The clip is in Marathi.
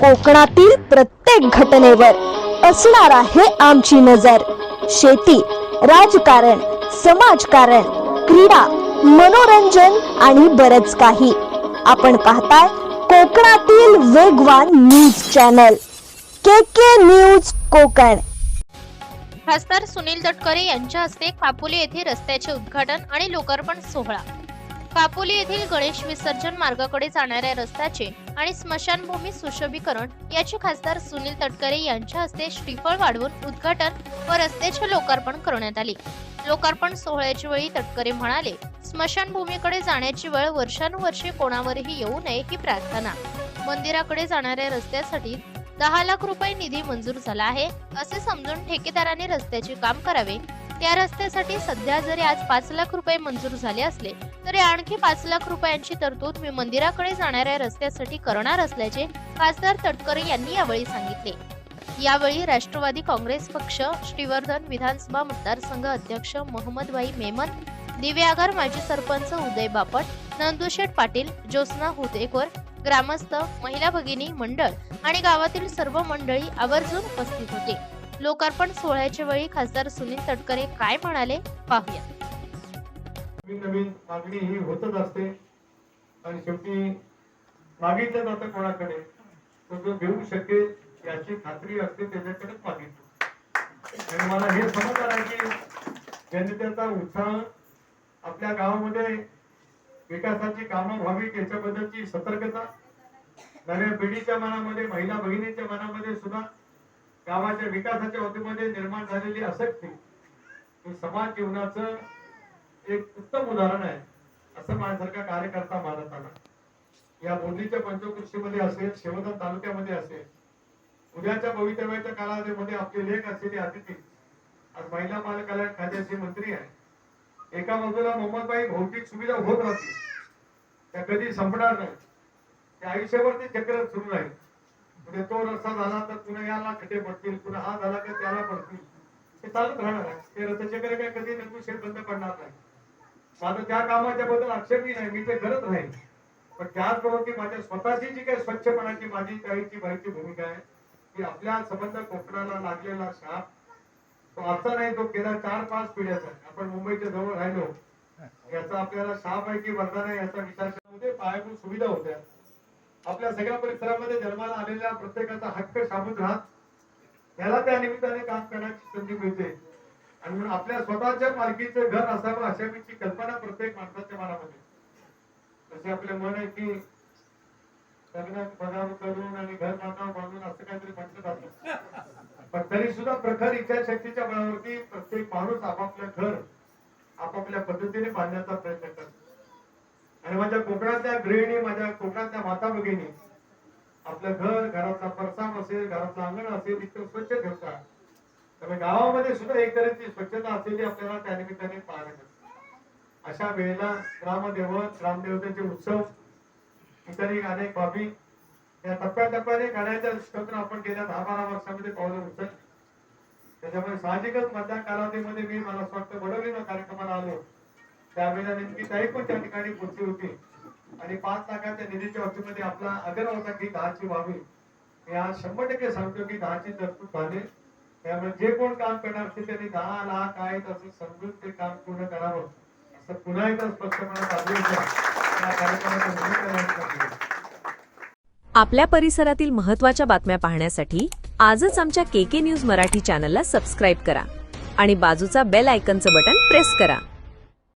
कोकणातील प्रत्येक घटनेवर असणार आहे आमची नजर. शेती राजकारण समाजकारण क्रीडा मनोरंजन आणि बरच काही. आपण पाहताय कोकणातील वेगवान news channel. K K news Konkan. खासदार सुनील तटकरे यांच्या हस्ते कापोली येथे रस्त्याचे उद्घाटन आणि लोकार्पण सोहळा. कापोली येथील गणेश विसर्जन मार्गाकडे जाणाऱ्या रस्त्याचे आणि स्मशानभूमी सुशोभीकरण याचे खासदार सुनील तटकरे यांच्या हस्ते श्रीफळ वाढवून उद्घाटन व रस्त्याचे लोकार्पण करण्यात आले. लोकार्पण सोहळ्याच्या वेळी तटकरे म्हणाले स्मशानभूमीकडे जाण्याची वेळ वर्षानुवर्षे कोणावरही येऊ नये ही प्रार्थना. मंदिराकडे जाणाऱ्या रस्त्यासाठी दहा लाख रुपये निधी मंजूर झाला आहे असे समजून ठेकेदाराने रस्त्याचे काम करावे. त्या रस्त्यासाठी सध्या जरी आज पाच लाख रुपये मंजूर झाले असले तरी आणखी पाच लाख रुपयांची तरतूद मी मंदिराकडे जाणाऱ्या रस्त्यासाठी करणार असल्याचे खासदार तटकरे यांनी यावेळी सांगितले. यावेळी राष्ट्रवादी काँग्रेस पक्ष श्रीवर्धन विधानसभा मतदारसंघ अध्यक्ष मोहम्मदभाई मेमन दिव्यागर माजी सरपंच उदय बापट नंदुशेठ पाटील ज्योत्स्ना हुदेकर ग्रामस्थ महिला भगिनी मंडळ आणि गावातील सर्व मंडळी आवर्जून उपस्थित होते. लोकार्पण सोहळ्याच्या वेळी खासदार सुनील तटकरे काय म्हणाले पाहूया. नवीन नवीन मागणी ही होतच असते. आणि शेवटी मागितलं जातं कोणाकडे तो जो घेऊ शकेल याची खात्री असते त्याच्याकडेच मागितलं. आणि मला हे समजलं आहे की जनतेचा उत्साह आपल्या गावामध्ये विकासाची कामं व्हावी त्याच्याबद्दलची सतर्कता नव्या पिढीच्या मनामध्ये महिला भगिनीच्या मनामध्ये सुद्धा गावाच्या विकासाच्या वतीमध्ये निर्माण झालेली आसक्ती हे समाज जीवनाचं एक उत्तम उदाहरण आहे असं माझ्यासारखा कार्यकर्ता मानत आला या बोर्डीच्या पंचकृषीमध्ये असेल शेवदन तालुक्यामध्ये असेल उद्याच्या भवितव्याच्या कालावधीमध्ये आपले लेख असलेले अतिथी आज महिला बाल कल्याण खात्याचे मंत्री आहे एका बाजूला मोहम्मदबाई भौतिक सुविधा होत राहतील त्या कधी संपणार नाही त्या आयुष्यावरती चक्र सुरू राहील. म्हणजे तो रस्ता झाला तर पुन्हा याला खड्डे पडतील पुन्हा हा झाला तर त्याला पडतील. हे चालत राहणार आहे. ते रस्त्याच्याकडे काय कधी नकुशेत बंद पडणार नाही. माझं त्या कामाच्या बद्दल आक्षेपही नाही मी ते करत राहीन. पण त्याचबरोबर माझ्या स्वतःची जी काही स्वच्छपणाची माझी त्याची भरची भूमिका आहे की आपल्या संबंध कोकणाला लागलेला शाप तो आता नाही तो गेल्या चार पाच पिढ्याचा आहे. आपण मुंबईच्या जवळ राहिलो याचा आपल्याला शाप आहे की वरदान आहे याचा विचार पायाभूत सुविधा होत्या. आपल्या सगळ्या परिसरामध्ये जन्माला आलेल्या प्रत्येकाचा हक्क साबूत राहत याला त्या निमित्ताने काम करण्याची संधी मिळते. आणि म्हणून आपल्या स्वतःच्या मालकीचं घर असावं अशा ची कल्पना प्रत्येक माणसाच्या मनामध्ये. जसे आपले मन आहे की लग्न पदावर करून आणि घर बांधावं बांधून असं काहीतरी म्हटलं जातं. पण तरी सुद्धा प्रखर इच्छाशक्तीच्या बळावरती प्रत्येक माणूस आपापलं घर आपापल्या पद्धतीने बांधण्याचा प्रयत्न करतो. आणि माझ्या कोकणातल्या गृहिणी माझ्या कोकणातल्या माता भगिनी आपलं घर घरातला परसाम असेल घरातलं अंगण असेल इतकं स्वच्छ ठेवतात. त्यामुळे गावामध्ये सुद्धा एक तऱ्हेची स्वच्छता असलेली आपल्याला त्या निमित्ताने पाहायला मिळते. अशा वेळेला ग्रामदेवत ग्रामदेवतेचे उत्सव इतरही अनेक बाबी या टप्प्याटप्प्याने काढायच्या स्तोत्र आपण गेल्या दहा बारा वर्षामध्ये पावलं उचल त्याच्यामुळे साहजिकच मतदान कालावधीमध्ये मी मला असं वाटतं बडवलीनं कार्यक्रमाला आलो. त्यावेळेला नेमकी ताई पण त्या ठिकाणी पोहोचली होती. आणि पाच लाखाच्या निधीच्या बाबतीमध्ये आपला आग्रह होता की दहाची व्हावी. मी आज शंभर टक्के सांगतो की दहाची तरतूद झाली. त्यामुळे जे कोण काम करणार असतील त्यांनी दहा लाख आहेत असं समजून ते काम पूर्ण करावं. असं पुन्हा एकदा स्पष्टपणे आपल्या परिसरातील महत्त्वाच्या बातम्या पाहण्यासाठी आजच आमच्या के के न्यूज मराठी चॅनलला सबस्क्राईब करा आणि बाजूचा बेल आयकनचं बटन प्रेस करा.